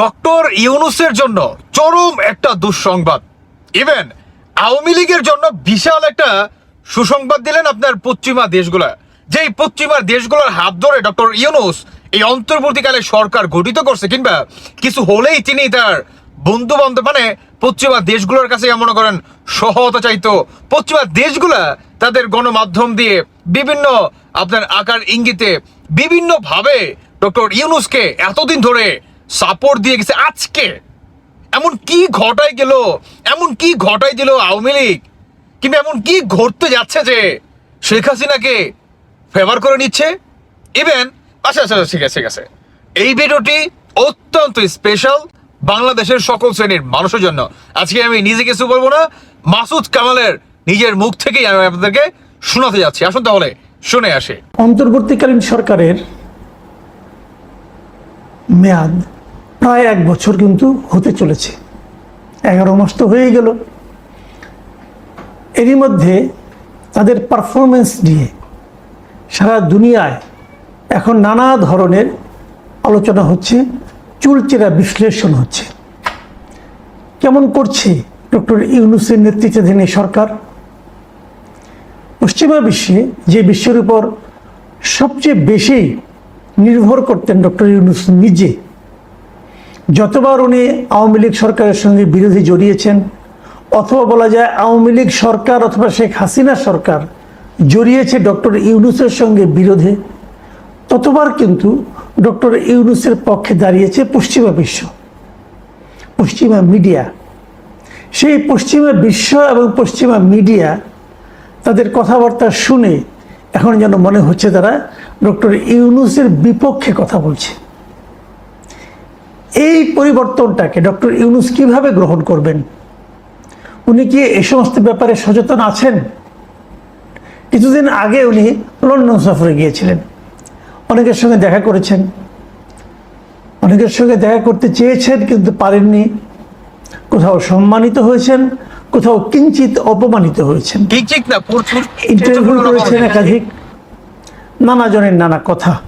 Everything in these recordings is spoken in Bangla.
ডক্টর ইউনুসের জন্য চরম একটা দুঃসংবাদ। ইভেন আওয়ামী লীগের জন্য বিশাল একটা সুসংবাদ দিলেন আপনার পশ্চিমা দেশগুলা। যেই পশ্চিমা দেশগুলোর হাত ধরে ডক্টর ইউনুস এই অন্তর্বর্তীকালে সরকার গঠিত করছে কিংবা কিছু হলেই তিনি তার বন্ধু বান্ধব মানে পশ্চিমা দেশগুলোর কাছে মনে করেন সহায়তা চাইতো। পশ্চিমা দেশগুলা তাদের গণমাধ্যম দিয়ে বিভিন্ন আপনার আকার ইঙ্গিতে বিভিন্নভাবে ডক্টর ইউনুসকে এতদিন ধরে সাপোর্ট দিয়ে গেছে আজকে। এমন কি ঘটাই গেল? এমন কি ঘটাই দিল আওয়ামী লীগ? কিংবা এমন কি ঘটতে যাচ্ছে যে শেখ হাসিনাকে ফেভার করে নিচ্ছে? ইভেন আচ্ছা আচ্ছা আচ্ছা, ঠিক আছে ঠিক আছে। এই ভিডিওটি অত্যন্ত স্পেশাল বাংলাদেশের সকল শ্রেণির মানুষের জন্য। আজকে আমি নিজে কিছু বলব না মাসুদ কামালের নিজের মুখ থেকেই আমি আপনাদেরকে শোনাতে যাচ্ছি। আসুন তাহলে শুনে আসে। অন্তর্বর্তীকালীন সরকারের মেয়াদ প্রায় এক বছর কিন্তু হতে চলেছে। এগারো মাস তো হয়েই গেল। এরই মধ্যে তাদের পারফরমেন্স নিয়ে সারা দুনিয়ায় এখন নানা ধরনের আলোচনা হচ্ছে, চুলচেরা বিশ্লেষণ হচ্ছে। কেমন করছে ডক্টর ইউনুসের নেতৃত্বাধীন এই সরকার? পশ্চিমা বিশ্বে যে বিশ্বের উপর সবচেয়ে বেশি নির্ভর করতেন ডক্টর ইউনুস নিজে যতবার উনি আওয়ামী লীগ সরকারের সঙ্গে বিরোধী জড়িয়েছেন, অথবা বলা যায় আওয়ামী লীগ সরকার অথবা শেখ হাসিনা সরকার জড়িয়েছে ডক্টর ইউনুসের সঙ্গে বিরোধে, ততবার কিন্তু ডক্টর ইউনুসের পক্ষে দাঁড়িয়েছে পশ্চিমা বিশ্ব, পশ্চিমা মিডিয়া। সেই পশ্চিমা বিশ্ব এবং পশ্চিমা মিডিয়া তাদের কথাবার্তা শুনে এখন যেন মনে হচ্ছে তারা ডক্টর ইউনুসের বিপক্ষে কথা বলছে। এই পরিবর্তনটাকে ডক্টর ইউনুস কীভাবে গ্রহণ করবেন? উনি কি এ সমস্ত ব্যাপারে সচেতন আছেন? কিছুদিন আগে উনি লন্ডন সফরে গিয়েছিলেন। অনেকের সঙ্গে দেখা করেছেন। অনেকের সঙ্গে দেখা করতে চেয়েছেন কিন্তু পারেননি। কোথাও সম্মানিত হয়েছেন কোথাও কিঞ্চিত অপমানিত হয়েছেন। ইন্টারভিউ করেছেন একাধিক। নানা জনের নানা কথা।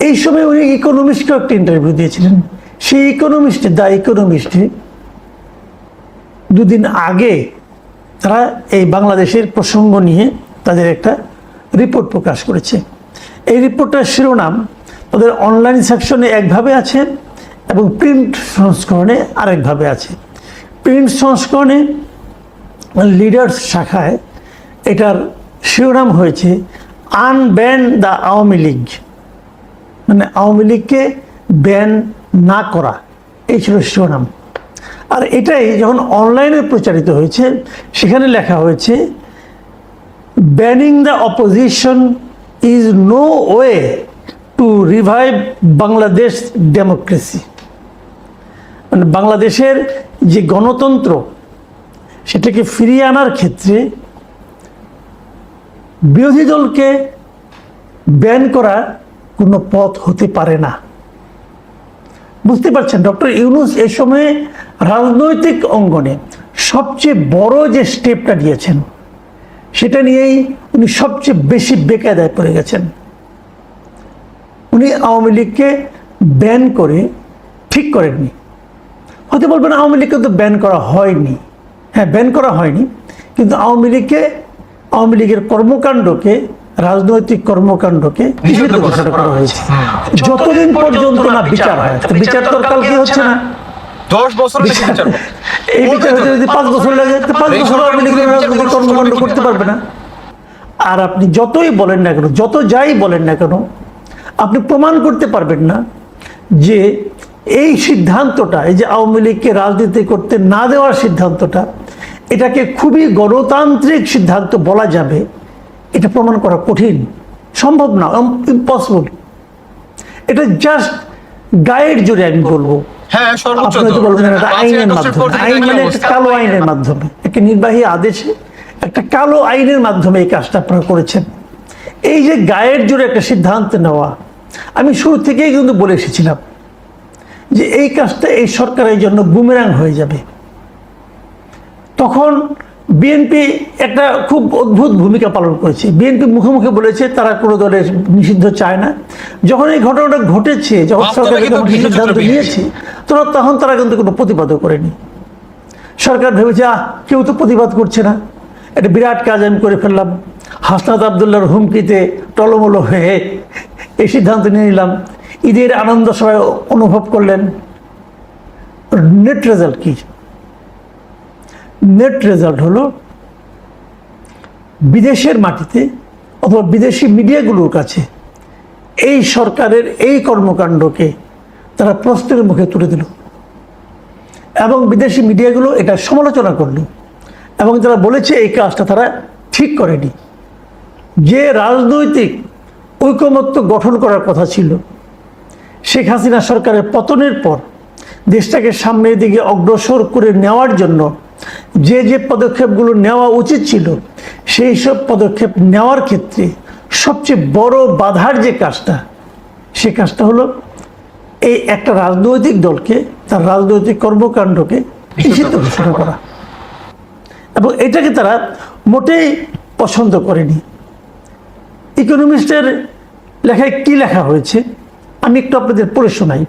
এই সময় উনি ইকোনমিস্টকেও একটা ইন্টারভিউ দিয়েছিলেন। সেই ইকোনমিস্টে দ্য ইকোনমিস্টে দুদিন আগে তারা এই বাংলাদেশের প্রসঙ্গ নিয়ে তাদের একটা রিপোর্ট প্রকাশ করেছে। এই রিপোর্টটার শিরোনাম তাদের অনলাইন সেকশনে একভাবে আছে এবং প্রিন্ট সংস্করণে আরেকভাবে আছে। প্রিন্ট সংস্করণে লিডার্স শাখায় এটার শিরোনাম হয়েছে আনব্যান দ্য আওয়ামী লীগ। মানে আওয়ামী লীগকে ব্যান না করা, এই ছিল শিরোনাম। আর এটাই যখন অনলাইনে প্রচারিত হয়েছে, সেখানে লেখা হয়েছে banning the opposition is no way to revive Bangladesh democracy মানে বাংলাদেশের যে গণতন্ত্র, সেটাকে ফিরিয়ে আনার ক্ষেত্রে বিরোধী দলকে ব্যান করা কোনো পথ হতে পারে না। বুঝতে পারছেন? ডক্টর ইউনুস এ সময়ে রাজনৈতিক অঙ্গনে সবচেয়ে বড় যে স্টেপটা নিয়েছেন, সেটা নিয়েই উনি সবচেয়ে বেশি বেকায়দায় পড়ে গেছেন। উনি আওয়ামী লীগকে ব্যান করে ঠিক করেননি। হয়তো বলবেন আওয়ামী লীগকে তো ব্যান করা হয়নি। হ্যাঁ ব্যান করা হয়নি। কিন্তু আওয়ামী লীগকে, আওয়ামী লীগের কর্মকাণ্ডকে রাজনৈতিক কর্মকাণ্ডকে নিষিদ্ধ ঘোষণা করা হয়েছে। যতদিন পর্যন্ত না বিচার হয় বিচার তো কালকে হচ্ছে না? দশ বছর। এই বিচার হতে যদি পাঁচ বছর লাগে পাঁচ বছর আওয়ামী লীগের রাজনৈতিক কর্মকাণ্ড করতে পারবে না। আর আপনি যতই বলেন না কেন যত যাই বলেন না কেন আপনি প্রমাণ করতে পারবেন না যে এই সিদ্ধান্তটা এই যে আওয়ামী লীগকে রাজনীতি করতে না দেওয়ার সিদ্ধান্তটা এটাকে খুবই গণতান্ত্রিক সিদ্ধান্ত বলা যাবে। এটা প্রমাণ করা কঠিন। সম্ভব না ইম্পসিবল এটা জাস্ট গাইড জুড়ে আমি বলব। হ্যাঁ মানে একটা অবস্থা? কালো আইনের মাধ্যমে। একটা নির্বাহী আদেশে একটা কালো আইনের মাধ্যমে এই কাজটা আপনারা করেছেন। এই যে গায়ের জোরে একটা সিদ্ধান্ত নেওয়া আমি শুরু থেকেই কিন্তু বলে এসেছিলাম যে এই কাজটা এই সরকারের জন্য বুমেরাং হয়ে যাবে। তখন বিএনপি একটা খুব অদ্ভুত ভূমিকা পালন করেছে। বিএনপি মুখে মুখে বলেছে তারা কোনো দলের নিষিদ্ধ চায় না। যখন এই ঘটনাটা ঘটেছে যখন সরকার সিদ্ধান্ত নিয়েছে তখন তখন তারা কিন্তু কোনো প্রতিবাদও করেনি। সরকার ভেবেছে আহ কেউ তো প্রতিবাদ করছে না। একটা বিরাট কাজ আমি করে ফেললাম। হাসনাত আবদুল্লাহর হুমকিতে টলমলো হয়ে এই সিদ্ধান্ত নিয়ে নিলাম। ঈদের আনন্দ সবাই অনুভব করলেন। নেট রেজাল্ট কি? নেট রেজাল্ট হলো বিদেশের মাটিতে অথবা বিদেশি মিডিয়াগুলোর কাছে এই সরকারের এই কর্মকাণ্ডকে তারা প্রশ্নের মুখে তুলে দিল। এবং বিদেশি মিডিয়াগুলো এটা সমালোচনা করল এবং তারা বলেছে এই কাজটা তারা ঠিক করেনি। যে রাজনৈতিক ঐকমত্য গঠন করার কথা ছিল, শেখ হাসিনা সরকারের পতনের পর দেশটাকে সামনের দিকে অগ্রসর করে নেওয়ার জন্য যে যে পদক্ষেপগুলো নেওয়া উচিত ছিল, সেই সব পদক্ষেপ নেওয়ার ক্ষেত্রে সবচেয়ে বড় বাধার যে কাজটা, সে কাজটা হলো এই একটা রাজনৈতিক দলকে, তার রাজনৈতিক কর্মকাণ্ডকে নিষিদ্ধ ঘোষণা করা। এবং এটাকে তারা মোটেই পছন্দ করেনি। ইকোনমিস্টের লেখায় কি লেখা হয়েছে, আমি একটু আপনাদের পড়ে শোনাই।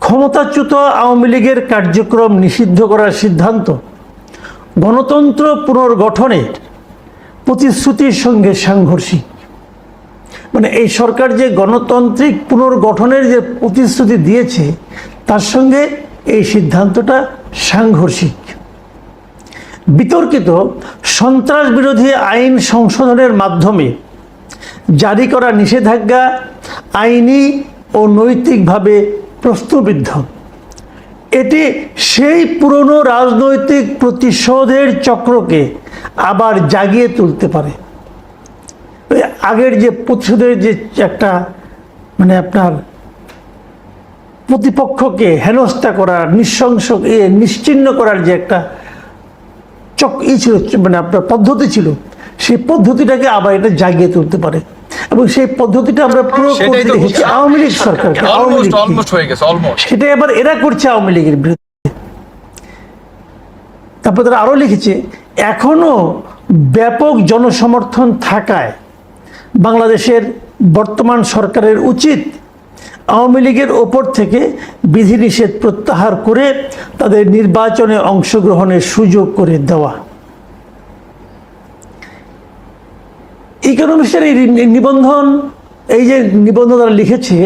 ক্ষমতাচ্যুত আওয়ামী লীগের কার্যক্রম নিষিদ্ধ করার সিদ্ধান্ত গণতন্ত্র পুনর্গঠনের প্রতিশ্রুতির সঙ্গে সাংঘর্ষিক। মানে এই সরকার যে গণতান্ত্রিক পুনর্গঠনের যে প্রতিশ্রুতি দিয়েছে, তার সঙ্গে এই সিদ্ধান্তটা সাংঘর্ষিক। বিতর্কিত সন্ত্রাস বিরোধী আইন সংশোধনের মাধ্যমে জারি করা নিষেধাজ্ঞা আইনি ও নৈতিকভাবে প্রশ্নবিদ্ধ এটি সেই পুরনো রাজনৈতিক প্রতিশোধের চক্রকে আবার জাগিয়ে তুলতে পারে। আগের যে প্রতিশোধের যে একটা মানে আপনার প্রতিপক্ষকে হেনস্থা করার নৃশংস এ নিশ্চিহ্ন করার যে একটা চক, ই ছিল মানে আপনার পদ্ধতি ছিল, সেই পদ্ধতিটাকে আবার এটা জাগিয়ে তুলতে পারে। এবং সেই পদ্ধতিটা আমরা পুরো সেটাই করতে দেখেছি আওয়ামী লীগ সরকারকে আওয়ামী অলমোস্ট সেটা এবার এরা করছে আওয়ামী লীগের বিরুদ্ধে। তারপর তারা আরও লিখেছে এখনও ব্যাপক জনসমর্থন থাকায় বাংলাদেশের বর্তমান সরকারের উচিত আওয়ামী লীগের ওপর থেকে বিধিনিষেধ প্রত্যাহার করে তাদের নির্বাচনে অংশগ্রহণের সুযোগ করে দেওয়া। ইকোনমিক্সের এই নিবন্ধন এই যে নিবন্ধ তারা লিখেছে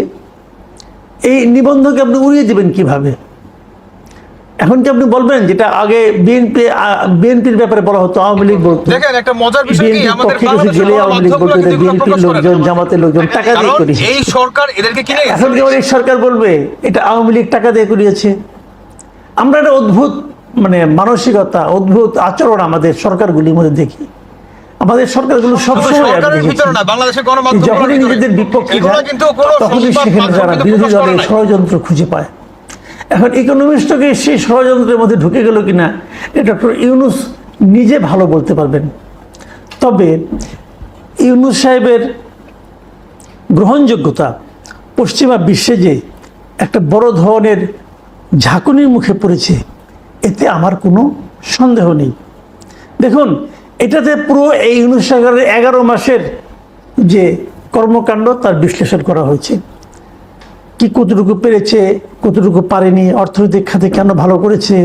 এই নিবন্ধকে আপনি উড়িয়ে দেবেন কীভাবে? এখন কি আপনি বলবেন যেটা আগে বিএনপি বিএনপির ব্যাপারে বলা হতো আওয়ামী লীগ বলতো দেখেন একটা মজার বিষয় কি? আমাদের গেলে আওয়ামী লীগ বলতো বিএনপির লোকজন জামাতের লোকজন টাকা দিয়ে করিয়েছে। এই সরকার এদেরকে কিনে এখন যেমন এই সরকার বলবে এটা আওয়ামী লীগ টাকা দিয়ে করিয়েছে। আমরা একটা অদ্ভুত মানে মানসিকতা অদ্ভুত আচরণ আমাদের সরকারগুলির মধ্যে দেখি। আমাদের সরকারগুলো সবসময় যখনই নিজেদের বিপক্ষে যায়, তখনই সেখানে যারা বিরোধী দলের ষড়যন্ত্র খুঁজে পায়। এখন ইকোনমিস্টকে সেই ষড়যন্ত্রের মধ্যে ঢুকে গেল কিনা এটা ডক্টর ইউনুস নিজে ভালো বলতে পারবেন। তবে ইউনুস সাহেবের গ্রহণযোগ্যতা পশ্চিমা বিশ্বে যে একটা বড় ধরনের ঝাঁকুনির মুখে পড়েছে এতে আমার কোনো সন্দেহ নেই। দেখুন এটাতে পুরো এই সরকারের এগারো মাসের যে কর্মকাণ্ড তার বিশ্লেষণ করা হয়েছে। কি কতটুকু পেরেছে, কতটুকু পারেনি, অর্থনৈতিক খাতে কেন ভালো করেছে,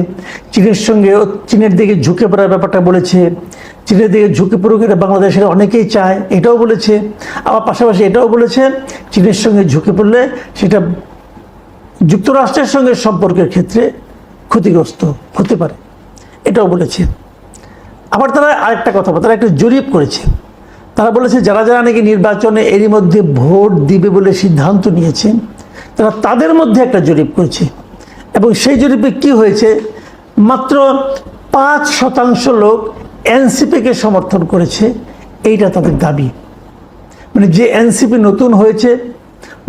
চীনের সঙ্গে চীনের দিকে ঝুঁকে পড়ার ব্যাপারটা বলেছে, চীনের দিকে ঝুঁকে পড়ুক এটা বাংলাদেশের অনেকেই চায়, এটাও বলেছে, আবার পাশাপাশি এটাও বলেছে, চীনের সঙ্গে ঝুঁকে পড়লে সেটা যুক্তরাষ্ট্রের সঙ্গে সম্পর্কের ক্ষেত্রে ক্ষতিগ্রস্ত হতে পারে, এটাও বলেছে। আবার তারা আরেকটা কথা তারা একটা জরিপ করেছে। তারা বলেছে, যারা যারা নাকি নির্বাচনে এরই মধ্যে ভোট দিবে বলে সিদ্ধান্ত নিয়েছে, তারা তাদের মধ্যে একটা জরিপ করেছে। এবং সেই জরিপে কি হয়েছে, মাত্র পাঁচ শতাংশ লোক এনসিপিকে সমর্থন করেছে, এইটা তাদের দাবি। মানে যে এনসিপি নতুন হয়েছে,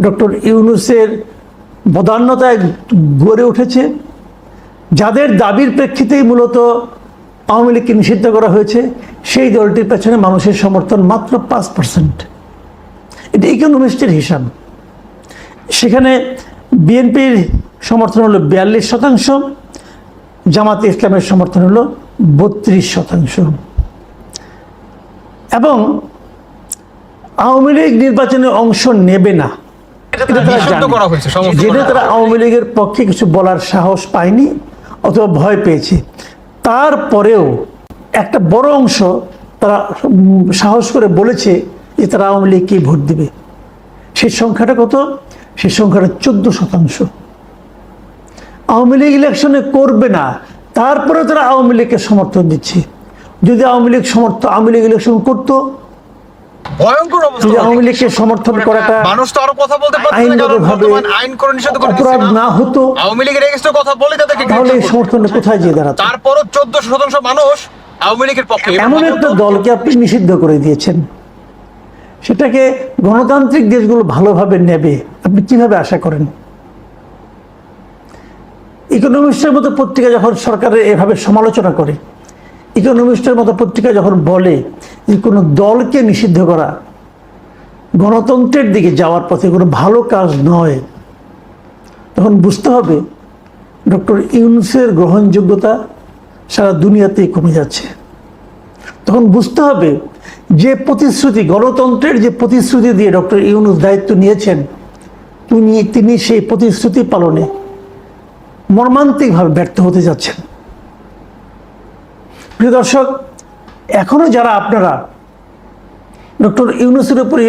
ডক্টর ইউনুসের বদান্যতায় গড়ে উঠেছে। যাদের দাবির প্রেক্ষিতেই মূলত আওয়ামী লীগকে নিষিদ্ধ করা হয়েছে সেই দলটির পেছনে মানুষের সমর্থন মাত্র পাঁচ পার্সেন্ট এটা ইকোনমিস্টের হিসাব। সেখানে বিএনপির সমর্থন হলো বিয়াল্লিশ শতাংশ জামাতে ইসলামের সমর্থন হলো বত্রিশ শতাংশ। এবং আওয়ামী লীগ নির্বাচনে অংশ নেবে না। যেটা তারা আওয়ামী লীগের পক্ষে কিছু বলার সাহস পায়নি অথবা ভয় পেয়েছে। তারপরেও একটা বড় অংশ তারা সাহস করে বলেছে যে তারা আওয়ামী লীগকে ভোট দেবে। সেই সংখ্যাটা কত? সেই সংখ্যাটা চোদ্দ শতাংশ। আওয়ামী লীগ ইলেকশনে করবে না তারপরে তারা আওয়ামী লীগকে সমর্থন দিচ্ছে। যদি আওয়ামী লীগ সমর্থ আওয়ামী লীগ ইলেকশন করতো ভয়ঙ্কর অবস্থা। আওয়ামী লীগকে সমর্থন করাটা মানুষ তো আরও কথা বলতে পারছে না কারণ বর্তমান আইন করে নিষিদ্ধ করে অপরাধ না। হতো। আওয়ামী লীগের এগেস্টে কথা বলে তাদেরকে তাহলে এই গ্রেফতার করতো। সমর্থনটা কোথায় যেয়ে দাঁড়াতো? তারপরও চোদ্দ শতাংশ মানুষ আওয়ামী লীগের পক্ষে এমন একটা দলকে আপনি নিষিদ্ধ করে দিয়েছেন। সেটাকে গণতান্ত্রিক দেশগুলো ভালোভাবে নেবে। আপনি কীভাবে আশা করেন? ইকোনমিস্টের মতো পত্রিকা যখন সরকারের এভাবে সমালোচনা করে ইকোনমিস্টের মতো পত্রিকা যখন বলে যে কোনো দলকে নিষিদ্ধ করা, গণতন্ত্রের দিকে যাওয়ার পথে কোনো ভালো কাজ নয়, তখন বুঝতে হবে ডক্টর ইউনুসের গ্রহণযোগ্যতা সারা দুনিয়াতেই কমে যাচ্ছে। তখন বুঝতে হবে যে প্রতিশ্রুতি, গণতন্ত্রের যে প্রতিশ্রুতি দিয়ে ডক্টর ইউনুস দায়িত্ব নিয়েছেন, তিনি তিনি সেই প্রতিশ্রুতি পালনে মর্মান্তিকভাবে ব্যর্থ হতে যাচ্ছেন। প্রিয় দর্শক, এখনও যারা আপনারা ডক্টর ইউনুসের উপরে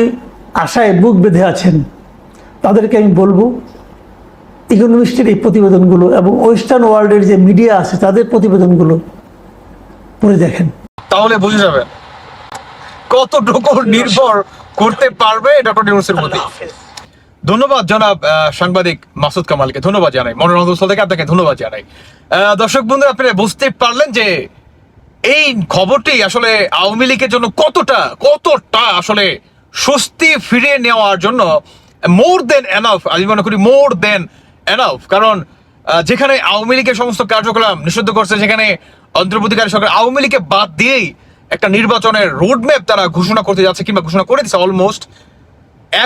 আশায় বুক বেঁধে আছেন, তাদেরকে আমি বলব ইকোনমিস্টের এই প্রতিবেদনগুলো এবং ওয়েস্টার্ন ওয়ার্ল্ডের যে মিডিয়া আছে, তাদের প্রতিবেদনগুলো পড়ে দেখেন। তাহলে বুঝে যাবে কতটুকু নির্ভর করতে পারবে ডক্টর ইউনুসের প্রতি। ধন্যবাদ জনাব সাংবাদিক মাসুদ কামালকে। ধন্যবাদ জানাই। মনোরঞ্জন থেকে আপনাকে ধন্যবাদ জানাই। দর্শক বন্ধু আপনারা বুঝতে পারলেন যে এই খবরটি আসলে আওয়ামী লীগের জন্য কতটা কতটা আসলে স্বস্তি ফিরিয়ে নেওয়ার জন্য মোর দেন এনাফ আমি মনে করি মোর দেন এনাফ কারণ যেখানে আওয়ামী লীগের সমস্ত কার্যক্রম নিষিদ্ধ করছে, সেখানে অন্তর্বর্তীকারী সরকার আওয়ামী লীগকে বাদ দিয়েই একটা নির্বাচনের রোডম্যাপ তারা ঘোষণা করতে যাচ্ছে কিংবা ঘোষণা করে দিচ্ছে অলমোস্ট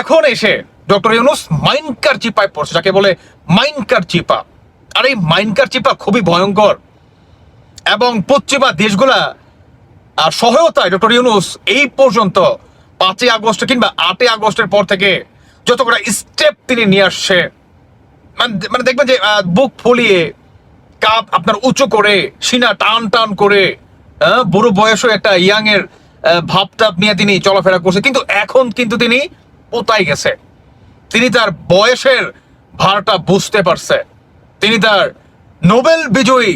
এখন এসে ডক্টর ইউনুস মাইনকার চিপায় পড়ছে, যাকে বলে মাইনকার চিপা। আর এই মাইনকার চিপা খুবই ভয়ঙ্কর। এবং পশ্চিমা দেশগুলা সহায়তায় ডক্টর ইউনুস এই পর্যন্ত পাঁচই আগস্ট কিংবা আটই আগস্টের পর থেকে যত কটা স্টেপ তিনি নিয়ে আসছে মানে মানে দেখবেন যে বুক ফুলিয়ে কাপ আপনার উঁচু করে, সিনা টান টান করে বুড়ো বয়সও একটা ইয়াং এর ভাবটাপ নিয়ে তিনি চলাফেরা করছে। কিন্তু এখন কিন্তু তিনি পোতাই গেছে। তিনি তার বয়সের ভারটা বুঝতে পারছে। তিনি তার নোবেল বিজয়ী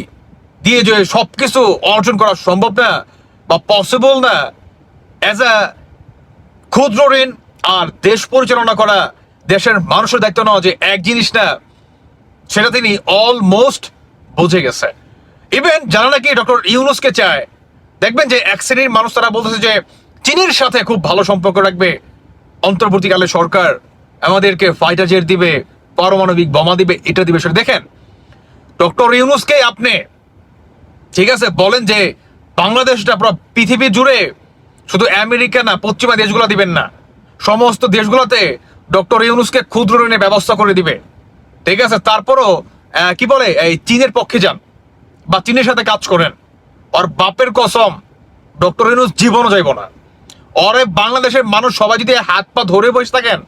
দিয়ে যে সব কিছু অর্জন করা সম্ভব না বা পসিবল না অ্যাজ আ ক্ষুদ্র ঋণ আর দেশ পরিচালনা করা দেশের মানুষের দায়িত্ব নেওয়া যে এক জিনিস না, সেটা তিনি অলমোস্ট বুঝে গেছে। ইভেন যারা নাকি ডক্টর ইউনুসকে চায়, দেখবেন যে এক শ্রেণির মানুষ তারা বলতেছে যে চীনের সাথে খুব ভালো সম্পর্ক রাখবে, অন্তর্বর্তীকালে সরকার আমাদেরকে ফাইটার জেট দিবে, পারমাণবিক বোমা দিবে, এটা দিবে। সেটা দেখেন, ডক্টর ইউনুসকে আপনি ঠিক আছে, বলেন যে বাংলাদেশটা পুরো পৃথিবী জুড়ে শুধু আমেরিকা না, পশ্চিমা দেশগুলো দিবেন না। সমস্ত দেশগুলোতে ডক্টর ইউনুসকে ক্ষুদ্র ঋণের ব্যবস্থা করে দিবে। ঠিক আছে, তারপরও কি বলে, এই চীনের পক্ষে যান বা চীনের সাথে কাজ করেন। আর বাপের কসম, ডক্টর ইউনুস জীবনও যাইব না। অরে বাংলাদেশের মানুষ সবাই যদি হাত পা ধরে বসে থাকেন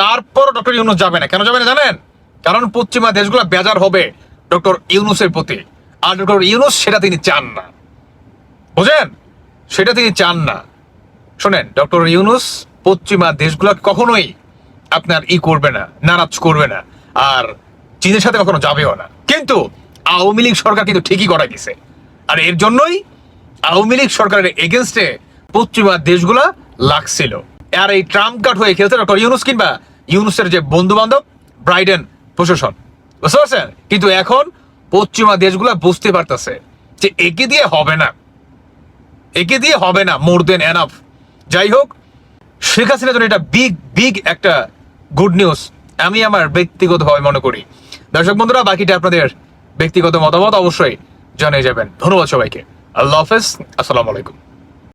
তারপর ডক্টর ইউনুস যাবে না। কেন যাবে না জানেন? কারণ পশ্চিমা দেশগুলো বেজার হবে ডক্টর ইউনুসের প্রতি। আর ইউনুস, সেটা তিনি চান না। বুঝেন সেটা তিনি চান না। শোনেন, ডক্টর ইউনুস পশ্চিমা দেশগুলো কখনোই আপনার ই করবে না, নারাজ করবে না, আর চীনের সাথে কখনো যাবেও না। কিন্তু আওয়ামী লীগ সরকার কিন্তু ঠিকই করা গেছে আর এর জন্যই আওয়ামী লীগ সরকারের এগেনস্টে পশ্চিমা দেশগুলা লাগছিল। আর এই ট্রাম্প কার্ড হয়ে খেলছে ডক্টর ইউনুস কিংবা ইউনুসের যে বন্ধু বান্ধব ব্রাইডেন প্রশাসন। বুঝতে পারছেন? কিন্তু এখন পশ্চিমা দেশগুলা বুঝতে পারতেছে যে একে দিয়ে হবে না। একে দিয়ে হবে না মোর দেন এনাফ যাই হোক, শেখ হাসিনার জন্য এটা বিগ বিগ একটা গুড নিউজ আমি আমার ব্যক্তিগতভাবে মনে করি। দর্শক বন্ধুরা, বাকিটা আপনাদের ব্যক্তিগত মতামত অবশ্যই জানিয়ে যাবেন। ধন্যবাদ সবাইকে। আল্লাহ হাফেজ। আসসালামু আলাইকুম।